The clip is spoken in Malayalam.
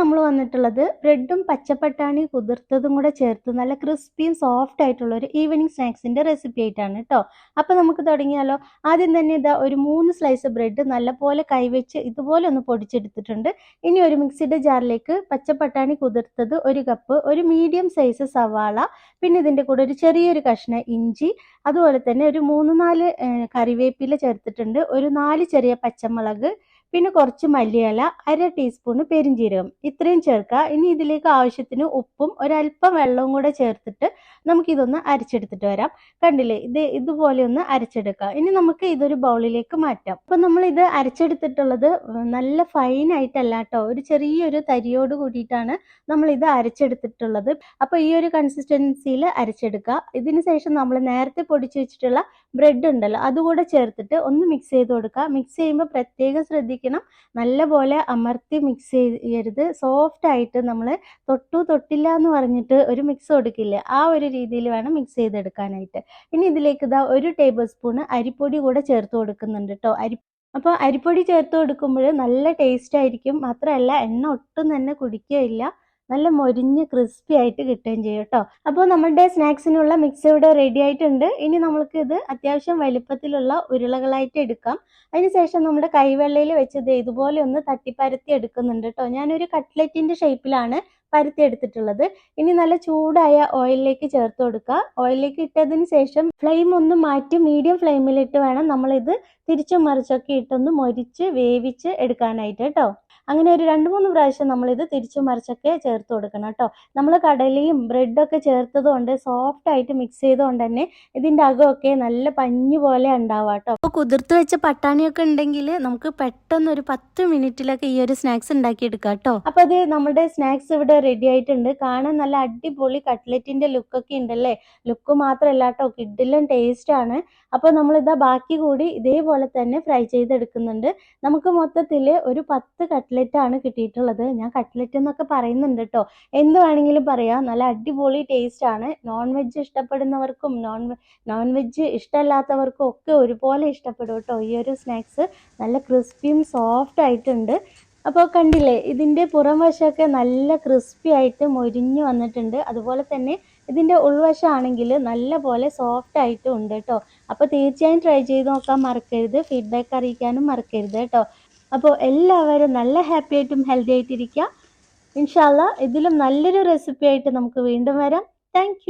നമ്മൾ വന്നിട്ടുള്ളത്. ബ്രെഡും പച്ചപ്പട്ടാണി കുതിർത്തതും കൂടെ ചേർത്ത് നല്ല ക്രിസ്പിയും സോഫ്റ്റ് ആയിട്ടുള്ള ഒരു ഈവനിങ് സ്നാക്സിന്റെ റെസിപ്പി ആയിട്ടാണ് കേട്ടോ അപ്പോൾ നമുക്ക് തുടങ്ങിയാലോ. ആദ്യം തന്നെ ഇതാ ഒരു മൂന്ന് സ്ലൈസ് ബ്രെഡ് നല്ലപോലെ കൈവച്ച് ഇതുപോലെ ഒന്ന് പൊടിച്ചെടുത്തിട്ടുണ്ട്. ഇനി ഒരു മിക്സിയുടെ ജാറിലേക്ക് പച്ചപ്പട്ടാണി കുതിർത്തത് ഒരു കപ്പ് ഒരു മീഡിയം സൈസ് സവാള പിന്നെ ഇതിന്റെ കൂടെ ഒരു ചെറിയൊരു കഷ്ണം ഇഞ്ചി അതുപോലെ തന്നെ ഒരു മൂന്ന് നാല് കറിവേപ്പില ചേർത്തിട്ടുണ്ട്. ഒരു നാല് ചെറിയ പച്ചമുളക് പിന്നെ കുറച്ച് മല്ലിയില അര ടീസ്പൂണ് പെരിഞ്ജീരകം ഇത്രയും ചേർക്കുക. ഇനി ഇതിലേക്ക് ആവശ്യത്തിന് ഉപ്പും ഒരല്പം വെള്ളവും കൂടെ ചേർത്തിട്ട് നമുക്കിതൊന്ന് അരച്ചെടുത്തിട്ട് വരാം. കണ്ടില്ലേ? ഇത് ഇതുപോലെ ഒന്ന് അരച്ചെടുക്കുക. ഇനി നമുക്ക് ഇതൊരു ബൗളിലേക്ക് മാറ്റാം. അപ്പം നമ്മൾ ഇത് അരച്ചെടുത്തിട്ടുള്ളത് നല്ല ഫൈൻ ആയിട്ടല്ല കേട്ടോ ഒരു ചെറിയൊരു തരിയോട് കൂടിയിട്ടാണ് നമ്മൾ ഇത് അരച്ചെടുത്തിട്ടുള്ളത്. അപ്പോൾ ഈ ഒരു കൺസിസ്റ്റൻസിയിൽ അരച്ചെടുക്കുക. ഇതിന് ശേഷം നമ്മൾ നേരത്തെ പൊടിച്ചു വെച്ചിട്ടുള്ള ബ്രെഡ് ഉണ്ടല്ലോ അതുകൂടെ ചേർത്തിട്ട് ഒന്ന് മിക്സ് ചെയ്ത് കൊടുക്കുക. മിക്സ് ചെയ്യുമ്പോൾ പ്രത്യേകം ശ്രദ്ധിക്കണം നല്ലപോലെ അമർത്തി മിക്സ് ചെയ്യരുത്. സോഫ്റ്റ് ആയിട്ട് നമ്മൾ തൊട്ടു തൊട്ടില്ല എന്ന് പറഞ്ഞിട്ട് ഒരു മിക്സ് കൊടുക്കില്ല. ആ ഒരു രീതിയിൽ വേണം മിക്സ് ചെയ്തെടുക്കാനായിട്ട്. ഇനി ഇതിലേക്ക് ഇതാ ഒരു ടേബിൾ സ്പൂണ് അരിപ്പൊടി കൂടെ ചേർത്ത് കൊടുക്കുന്നുണ്ട് കേട്ടോ അരി അപ്പോൾ അരിപ്പൊടി ചേർത്ത് കൊടുക്കുമ്പോൾ നല്ല ടേസ്റ്റ് ആയിരിക്കും. മാത്രമല്ല എണ്ണ ഒട്ടും തന്നെ കുടിക്കുകയില്ല. നല്ല മൊരിഞ്ഞ് ക്രിസ്പി ആയിട്ട് കിട്ടുകയും ചെയ്യും കേട്ടോ. അപ്പോൾ നമ്മുടെ സ്നാക്സിനുള്ള മിക്സ് ഇവിടെ റെഡി ആയിട്ടുണ്ട്. ഇനി നമ്മൾക്ക് ഇത് അത്യാവശ്യം വലിപ്പത്തിലുള്ള ഉരുളകളായിട്ട് എടുക്കാം. അതിനുശേഷം നമ്മുടെ കൈവെള്ളയിൽ വെച്ചത് ഇതുപോലെ ഒന്ന് തട്ടിപ്പരത്തി എടുക്കുന്നുണ്ട് കേട്ടോ. ഞാനൊരു കട്ട്ലറ്റിന്റെ ഷേപ്പിലാണ് പരത്തി എടുത്തിട്ടുള്ളത്. ഇനി നല്ല ചൂടായ ഓയിലിലേക്ക് ചേർത്ത് കൊടുക്കുക. ഓയിലിലേക്ക് ഇട്ടതിന് ശേഷം ഫ്ലെയിം ഒന്ന് മാറ്റി മീഡിയം ഫ്ലെയിമിലിട്ട് വേണം നമ്മളിത് തിരിച്ചും മറിച്ചൊക്കെ ഇട്ടൊന്ന് മൊരിച്ച് വേവിച്ച് എടുക്കാനായിട്ട് കേട്ടോ. അങ്ങനെ ഒരു രണ്ട് മൂന്ന് പ്രാവശ്യം നമ്മളിത് തിരിച്ചു മറിച്ചൊക്കെ ചേർത്ത് കൊടുക്കണം കേട്ടോ. നമ്മൾ കടലയും ബ്രെഡൊക്കെ ചേർത്തത് കൊണ്ട് സോഫ്റ്റ് ആയിട്ട് മിക്സ് ചെയ്തുകൊണ്ട് തന്നെ ഇതിന്റെ അകമൊക്കെ നല്ല പഞ്ഞു പോലെ ഉണ്ടാവുക കേട്ടോ. അപ്പോൾ കുതിർത്ത് വെച്ച പട്ടാണിയൊക്കെ ഉണ്ടെങ്കിൽ നമുക്ക് പെട്ടെന്ന് ഒരു പത്ത് മിനിറ്റിലൊക്കെ ഈ ഒരു സ്നാക്സ് ഉണ്ടാക്കിയെടുക്കാം കേട്ടോ. അപ്പോൾ അത് നമ്മുടെ സ്നാക്സ് ഇവിടെ റെഡി ആയിട്ടുണ്ട്. കാണാൻ നല്ല അടിപൊളി കട്ട്ലറ്റിന്റെ ലുക്കൊക്കെ ഉണ്ടല്ലേ? ലുക്ക് മാത്രമല്ല കേട്ടോ കിഡിലും ടേസ്റ്റാണ് അപ്പോൾ നമ്മളിതാ ബാക്കി കൂടി ഇതേപോലെ തന്നെ ഫ്രൈ ചെയ്തെടുക്കുന്നുണ്ട്. നമുക്ക് മൊത്തത്തിൽ ഒരു പത്ത് കട്ട്ലറ്റ് ആണ് കിട്ടിയിട്ടുള്ളത്. ഞാൻ കട്ട്ലറ്റ് എന്നൊക്കെ പറയുന്നുണ്ട് കേട്ടോ എന്ത് വേണമെങ്കിലും പറയാം. നല്ല അടിപൊളി ടേസ്റ്റ് ആണ്. നോൺ വെജ് ഇഷ്ടപ്പെടുന്നവർക്കും നോൺ നോൺ വെജ് ഇഷ്ടമല്ലാത്തവർക്കും ഒക്കെ ഒരുപോലെ ഇഷ്ടപ്പെടും കേട്ടോ ഈ ഒരു സ്നാക്സ് നല്ല ക്രിസ്പിയും സോഫ്റ്റ് ആയിട്ടുണ്ട്. അപ്പോൾ കണ്ടില്ലേ ഇതിന്റെ പുറം വശമൊക്കെ നല്ല ക്രിസ്പി ആയിട്ട് മൊരിഞ്ഞു വന്നിട്ടുണ്ട്. അതുപോലെ തന്നെ ഇതിന്റെ ഉൾവശമാണെങ്കിൽ നല്ല പോലെ സോഫ്റ്റ് ആയിട്ടും ഉണ്ട് കേട്ടോ അപ്പോൾ തീർച്ചയായും ട്രൈ ചെയ്ത് നോക്കാൻ മറക്കരുത്. ഫീഡ്ബാക്ക് അറിയിക്കാനും മറക്കരുത് കേട്ടോ അപ്പോൾ എല്ലാവരും നല്ല ഹാപ്പി ആയിട്ടും ഹെൽത്തി ആയിട്ടിരിക്കുക ഇൻഷാല്ല ഇതിലും നല്ലൊരു റെസിപ്പി ആയിട്ട് നമുക്ക് വീണ്ടും വരാം. താങ്ക്